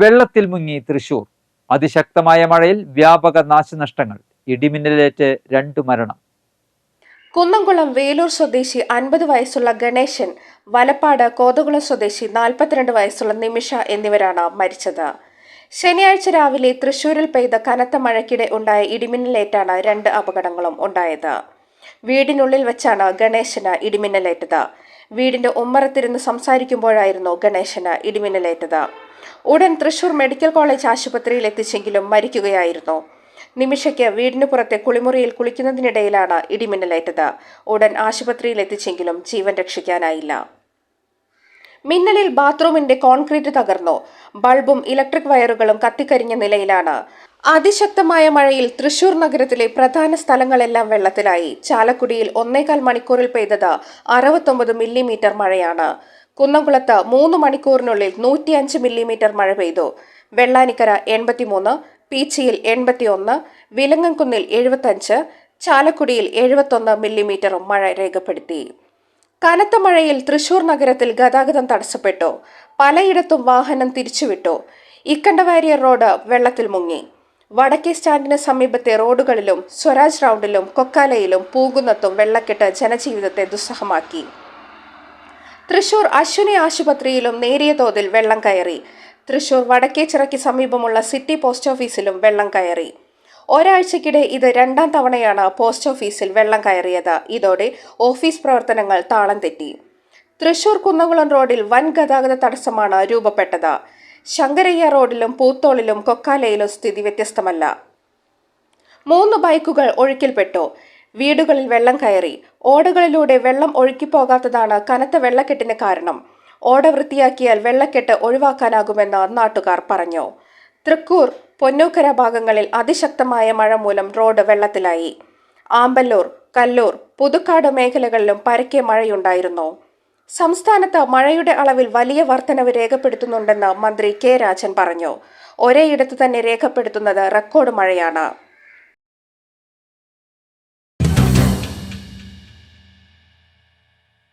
വെള്ളത്തിൽ മുങ്ങി തൃശൂർ. അതിശക്തമായ മഴയിൽ വ്യാപക നാശനഷ്ടങ്ങൾ. ഇടിമിന്നലേറ്റ് രണ്ടു മരണം. കുന്നംകുളം വേലൂർ സ്വദേശി അൻപത് വയസ്സുള്ള ഗണേശൻ വലപ്പാട് കോതകുളം സ്വദേശി നാൽപ്പത്തിരണ്ട് വയസ്സുള്ള നിമിഷ എന്നിവരാണ് മരിച്ചത്. ശനിയാഴ്ച രാവിലെ തൃശൂരിൽ പെയ്ത കനത്ത മഴയ്ക്കിടെ ഉണ്ടായ ഇടിമിന്നലേറ്റാണ് രണ്ട് അപകടങ്ങളും ഉണ്ടായത്. വീടിനുള്ളിൽ വെച്ചാണ് ഗണേശന് ഇടിമിന്നലേറ്റത്. വീടിന്റെ ഉമ്മറത്തിരുന്ന് സംസാരിക്കുമ്പോഴായിരുന്നു ഗണേശന് ഇടിമിന്നലേറ്റത്. ഉടൻ തൃശൂർ മെഡിക്കൽ കോളേജ് ആശുപത്രിയിൽ എത്തിച്ചെങ്കിലും മരിക്കുകയായിരുന്നു. നിമിഷയ്ക്ക് വീടിന് പുറത്തെ കുളിമുറിയിൽ കുളിക്കുന്നതിനിടയിലാണ് ഇടിമിന്നലേറ്റത്. ഉടൻ ആശുപത്രിയിൽ എത്തിച്ചെങ്കിലും ജീവൻ രക്ഷിക്കാനായില്ല. മിന്നലിൽ ബാത്റൂമിന്റെ കോൺക്രീറ്റ് തകർന്നു. ബൾബും ഇലക്ട്രിക് വയറുകളും കത്തിക്കരിഞ്ഞ നിലയിലാണ്. അതിശക്തമായ മഴയിൽ തൃശൂർ നഗരത്തിലെ പ്രധാന സ്ഥലങ്ങളെല്ലാം വെള്ളത്തിലായി. ചാലക്കുടിയിൽ ഒന്നേകാൽ മണിക്കൂറിൽ പെയ്തത് അറുപത്തൊമ്പത് മില്ലിമീറ്റർ മഴയാണ്. കുന്നംകുളത്ത് മൂന്ന് മണിക്കൂറിനുള്ളിൽ നൂറ്റിയഞ്ച് മില്ലിമീറ്റർ മഴ പെയ്തു. വെള്ളാനിക്കര എൺപത്തിമൂന്ന് പീച്ചിയിൽ എൺപത്തിയൊന്ന് വിലങ്ങൻകുന്നിൽ എഴുപത്തഞ്ച് ചാലക്കുടിയിൽ എഴുപത്തൊന്ന് മില്ലിമീറ്ററും മഴ രേഖപ്പെടുത്തി. കനത്ത മഴയിൽ തൃശൂർ നഗരത്തിൽ ഗതാഗതം തടസ്സപ്പെട്ടു. പലയിടത്തും വാഹനം തിരിച്ചുവിട്ടു. ഇക്കണ്ടവാരിയർ റോഡ് വെള്ളത്തിൽ മുങ്ങി. വടക്കേ സ്റ്റാൻഡിന് സമീപത്തെ റോഡുകളിലും സ്വരാജ് റൗണ്ടിലും കൊക്കാലയിലും പൂങ്കുന്നത്തും വെള്ളക്കെട്ട് ജനജീവിതത്തെ ദുസ്സഹമാക്കി. തൃശൂർ അശ്വിനി ആശുപത്രിയിലും നേരിയ തോതിൽ വെള്ളം കയറി. തൃശൂർ വടക്കേച്ചിറയ്ക്ക് സമീപമുള്ള സിറ്റി പോസ്റ്റ് ഓഫീസിലും വെള്ളം കയറി. ഒരാഴ്ചക്കിടെ ഇത് രണ്ടാം തവണയാണ് പോസ്റ്റ് ഓഫീസിൽ വെള്ളം കയറിയത്. ഇതോടെ ഓഫീസ് പ്രവർത്തനങ്ങൾ താളം തെറ്റി. തൃശൂർ കുന്നംകുളം റോഡിൽ വൻ ഗതാഗത തടസ്സമാണ് രൂപപ്പെട്ടത്. ശങ്കരയ്യ റോഡിലും പൂത്തോളിലും കൊക്കാലയിലും സ്ഥിതി വ്യത്യസ്തമല്ല. മൂന്ന് ബൈക്കുകൾ ഒഴുക്കിൽപ്പെട്ടു. വീടുകളിൽ വെള്ളം കയറി. ഓടകളിലൂടെ വെള്ളം ഒഴുക്കിപ്പോകാത്തതാണ് കനത്ത വെള്ളക്കെട്ടിന് കാരണം. ഓട വൃത്തിയാക്കിയാൽ വെള്ളക്കെട്ട് ഒഴിവാക്കാനാകുമെന്ന് നാട്ടുകാർ പറഞ്ഞു. തൃക്കൂർ പൊന്നൂക്കര ഭാഗങ്ങളിൽ അതിശക്തമായ മഴ മൂലം റോഡ് വെള്ളത്തിലായി. ആമ്പല്ലൂർ കല്ലൂർ പുതുക്കാട് മേഖലകളിലും പരക്കെ മഴയുണ്ടായിരുന്നു. സംസ്ഥാനത്ത് മഴയുടെ അളവിൽ വലിയ വർധനവ് രേഖപ്പെടുത്തുന്നുണ്ടെന്ന് മന്ത്രി കെ രാജൻ പറഞ്ഞു. ഒരേയിടത്ത് തന്നെ രേഖപ്പെടുത്തുന്നത് റെക്കോർഡ് മഴയാണ്.